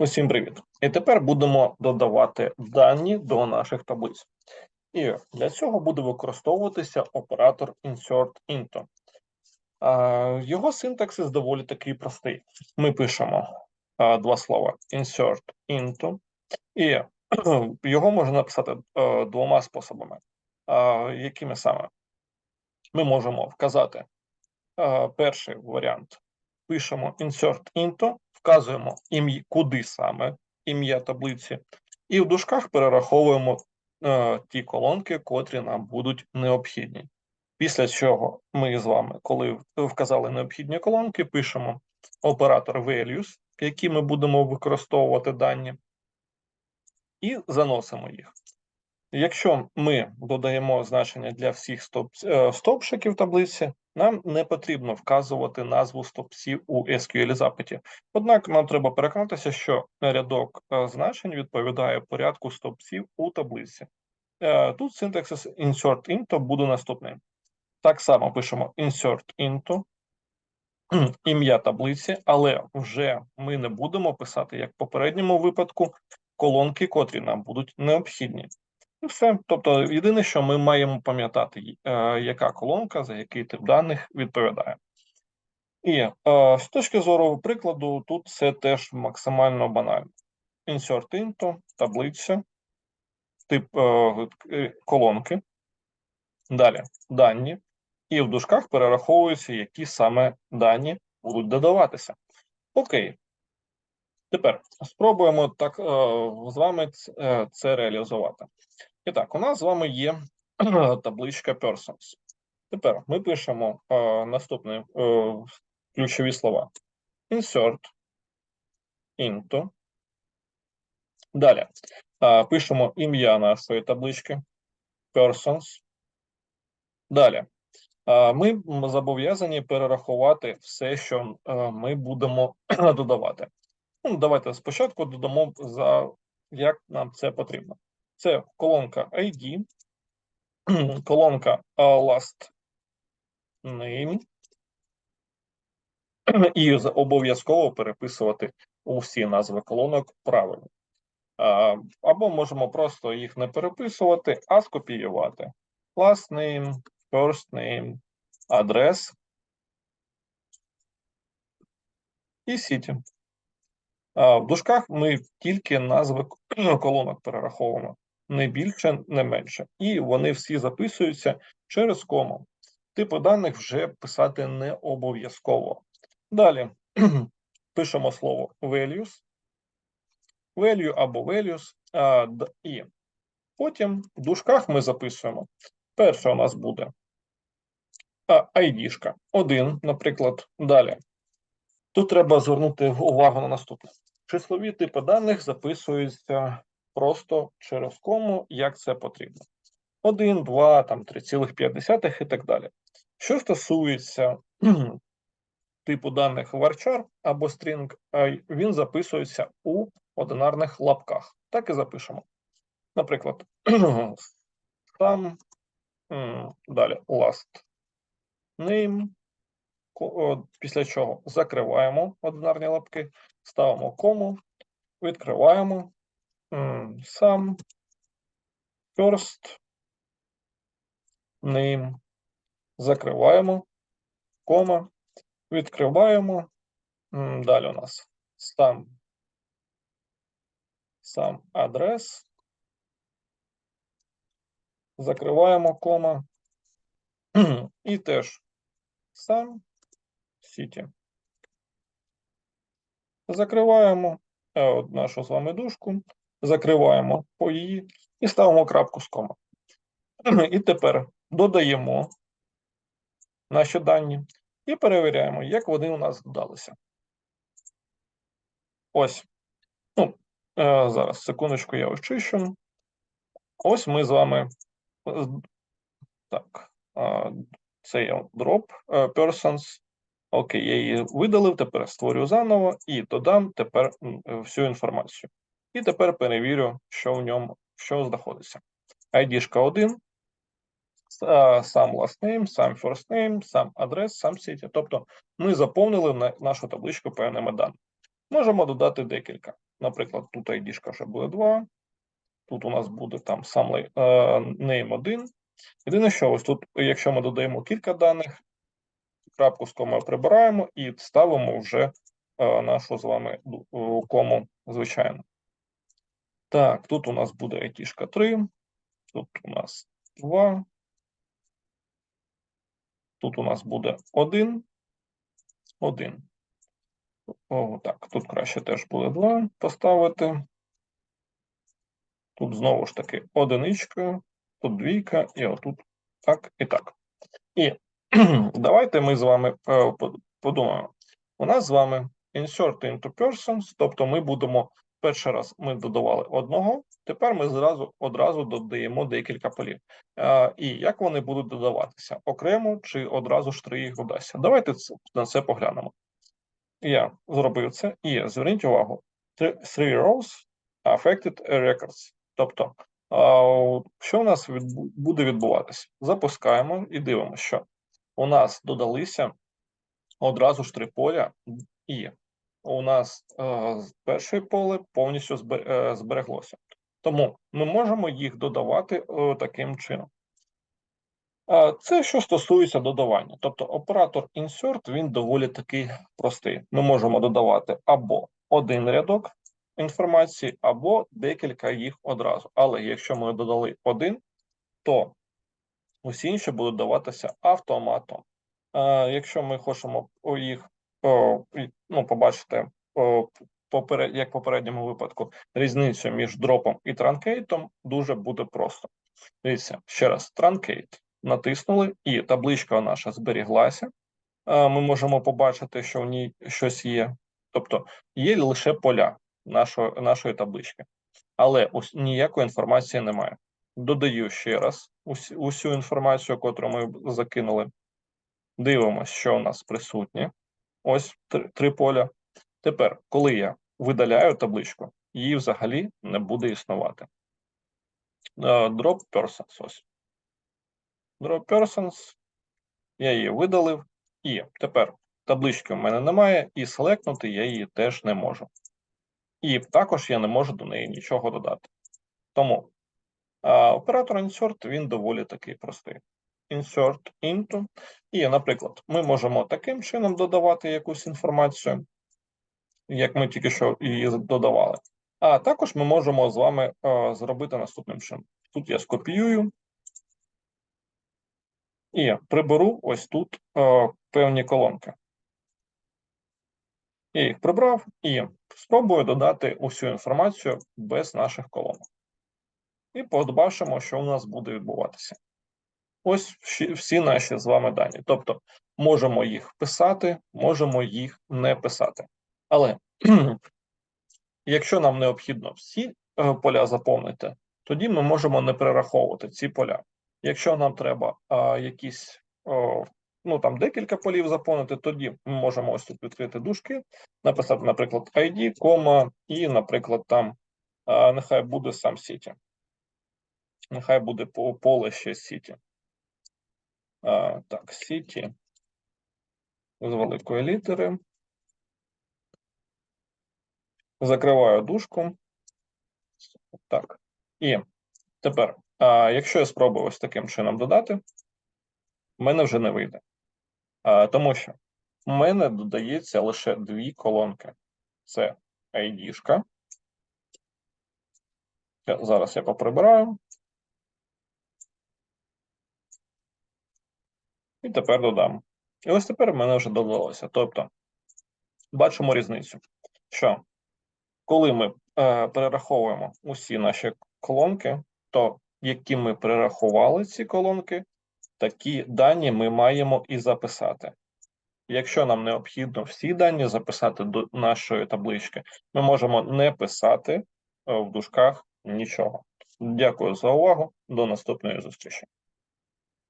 Усім привіт! І тепер будемо додавати дані до наших таблиць. І для цього буде використовуватися оператор insert into. Його синтаксис доволі такий простий. Ми пишемо два слова insert into, і його можна написати е, двома способами. Якими саме? Ми можемо вказати е, перший варіант. Пишемо insert into, вказуємо куди саме ім'я таблиці, і в дужках перераховуємо е, ті колонки, котрі нам будуть необхідні. Після чого ми з вами, коли вказали необхідні колонки, пишемо оператор values, які ми будемо використовувати дані, і заносимо їх. Якщо ми додаємо значення для всіх стоп, е, таблиці, нам не потрібно вказувати назву стопців у SQL запиті. Однак нам треба переконатися, що рядок е, значень відповідає порядку стовпців у таблиці. Е, Тут синтаксис insert into буде наступним. Так само пишемо insert into, ім'я таблиці, але вже ми не будемо писати, як в попередньому випадку, колонки, котрі нам будуть необхідні. І все. Тобто, єдине, що ми маємо пам'ятати, е, яка колонка за який тип даних відповідає. І е, з точки зору прикладу, тут це теж максимально банально. Insert into, таблиця, тип е, колонки. Далі дані. І в дужках перераховуються, які саме дані будуть додаватися. Окей. Тепер спробуємо так з вами це реалізувати. І так, у нас з вами є табличка persons. Тепер ми пишемо е, наступні е, ключові слова: insert, into. Далі е, пишемо ім'я нашої таблички persons. Далі е, ми зобов'язані перерахувати все, що е, ми будемо додавати. Ну, давайте спочатку додамо за як нам це потрібно. Це колонка ID, колонка last name, і обов'язково переписувати усі назви колонок правильно. Або можемо просто їх не переписувати, а скопіювати. Last name, first name, адрес і city. В дужках ми тільки назви колонок перераховуємо, не більше, не менше. І вони всі записуються через кому. Типи даних вже писати не обов'язково. Далі пишемо слово values, value або values, а, і потім в дужках ми записуємо. Перше у нас буде ID-шка 1, наприклад. Далі. Тут треба звернути увагу на наступне. Числові типи даних записуються просто через кому, як це потрібно. 1, 2, там 3,5 і так далі. Що стосується типу даних varchar або string, він записується у одинарних лапках. Так і запишемо. Наприклад, там далі last name, після чого закриваємо одинарні лапки, ставимо кому, відкриваємо сам first name, закриваємо, кома, відкриваємо. Далі у нас сам, сам адрес, закриваємо кома, і теж сам City. Закриваємо е, нашу з вами дужку, закриваємо по її і ставимо крапку з кома. І тепер додаємо наші дані і перевіряємо, як вони у нас додалися. Ось. Ну, е, зараз, секундочку, я очищу. Ось ми з вами. Так, це є drop е, persons. Окей, я її видалив, тепер створю заново і додам тепер всю інформацію. І тепер перевірю, що в ньому, що знаходиться. ID-шка 1, сам last name, сам first name, сам адрес, сам city. Тобто ми заповнили нашу табличку певними даними. Можемо додати декілька. Наприклад, тут ID вже буде 2, тут у нас буде там сам е, name 1. Єдине, що ось тут, якщо ми додаємо кілька даних, крапку з комою прибираємо і ставимо вже е, нашу з вами кому звичайно. Так, тут у нас буде IT 3, тут у нас 2, тут у нас буде 1, 1. О, так, тут краще теж буде 2 поставити. Тут знову ж таки одиничка, тут двійка, і отут так і так. І давайте ми з вами е, подумаємо. У нас з вами insert into persons, тобто ми будемо перший раз ми додавали одного, тепер ми зразу одразу додаємо декілька полів. Е, І як вони будуть додаватися? Окремо чи одразу ж три їх додасться? Давайте це- на це поглянемо. Я зробив це, і зверніть увагу: three rows affected records. Тобто, у- що у нас відбу- буде відбуватися? Запускаємо і дивимося, що у нас додалися одразу ж три поля, і у нас е, перше поле повністю е, збереглося. Тому ми можемо їх додавати е, таким чином. Це що стосується додавання. Тобто оператор insert він доволі таки простий. Ми можемо додавати або один рядок інформації, або декілька їх одразу. Але якщо ми додали один, то усі інші будуть даватися автоматом. Якщо ми хочемо їх ну, поперед, як в попередньому випадку, різницю між дропом і транкейтом, дуже буде просто. Дивіться, ще раз, транкейт натиснули, і табличка наша зберіглася. Ми можемо побачити, що в ній щось є. Тобто є лише поля нашої, нашої таблички, але ось ніякої інформації немає. Додаю ще раз усю інформацію, яку ми закинули. Дивимося, що у нас присутнє. Ось три, поля. Тепер, коли я видаляю табличку, її взагалі не буде існувати. Е, Drop persons. Ось. Drop persons. Я її видалив. І тепер таблички в мене немає, і селектнути я її теж не можу. І також я не можу до неї нічого додати. Тому а, оператор insert він доволі такий простий. Insert into. І, наприклад, ми можемо таким чином додавати якусь інформацію, як ми тільки що її додавали. А також ми можемо з вами е, зробити наступним чином. Тут я скопіюю і приберу ось тут е, певні колонки. Я їх прибрав і спробую додати усю інформацію без наших колонок. І побачимо, що у нас буде відбуватися. Ось всі, наші з вами дані. Тобто, можемо їх писати, можемо їх не писати. Але якщо нам необхідно всі е, поля заповнити, тоді ми можемо не перераховувати ці поля. Якщо нам треба а, якісь о, ну там декілька полів заповнити, тоді ми можемо ось тут відкрити дужки, написати, наприклад, ID, кома, і, наприклад, там а, нехай буде сам Сіті. Нехай буде по- поле ще Сіті. А, так, Сіті з великої літери. Закриваю дужку. Так. І тепер, а, якщо я спробую ось таким чином додати, в мене вже не вийде. А, тому що в мене додається лише дві колонки. Це ID-шка. Зараз я поприбираю. І тепер додам. І ось тепер в мене вже додалося. Тобто, бачимо різницю, що коли ми е, перераховуємо усі наші колонки, то які ми перерахували ці колонки, такі дані ми маємо і записати. Якщо нам необхідно всі дані записати до нашої таблички, ми можемо не писати е, в дужках нічого. Дякую за увагу. До наступної зустрічі.